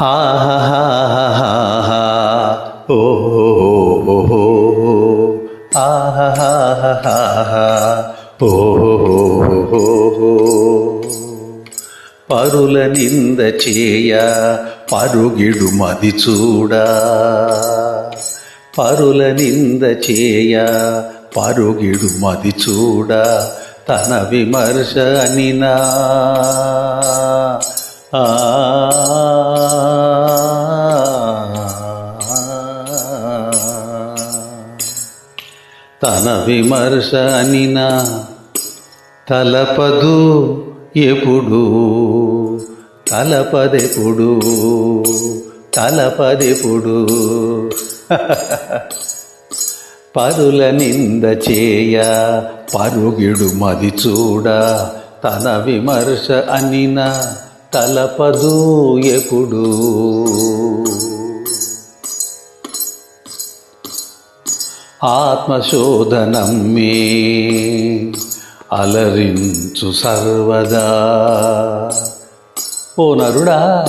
ఆహాహాహాహా. ఓహోహోహో. ఆహాహాహాహా. ఓహోహోహో. పరుల నింద చేయ పరుగిడు మది చూడా పరుల నింద చేయ పరుగిడు మది చూడ తన విమర్శ అనినా ఆ తన విమర్శ అనినా తలపదు ఎప్పుడు? తలపదెప్పుడు? తలపదెప్పుడు? పరుల నింద చేయ పరుగిడు మది చూడ తన విమర్శ అనిన తలపదు ఎప్పుడు? ఆత్మశోధనం ఆత్మశోధనమ్మే అలరించు సర్వదా. ఓ నరుడా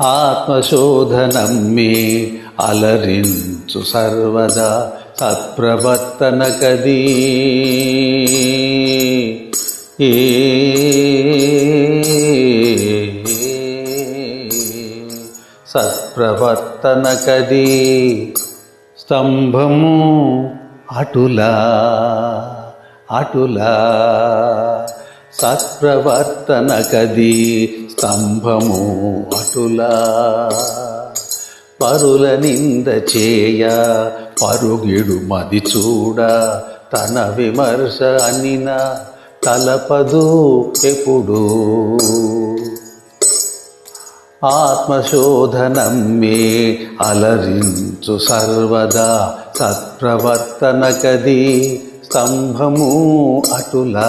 ఆత్మశోధనం ఆత్మశోధనమ్మే అలరించు సర్వదా. సత్ప్రవర్తన కదీ ఏ సత్ప్రవర్తన కదీ స్తంభము అటులా అటులా. సత్ప్రవర్తన కది స్తంభము అటులా. పరుల నింద చేయ పరుగిడు మది చూడ తన విమర్శ అనిన తలపదు ఎప్పుడు. ఆత్మశోధనం మే అలరించు సర్వదా సత్ప్రవర్తన కది స్తంభము అటులా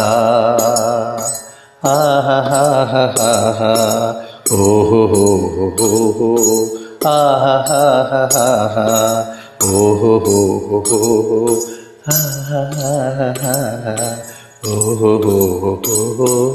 ఆహాహాహాహా. ఓహోహోహోహో. ఆహాహాహాహా. ఓహో ఓహో ఓహో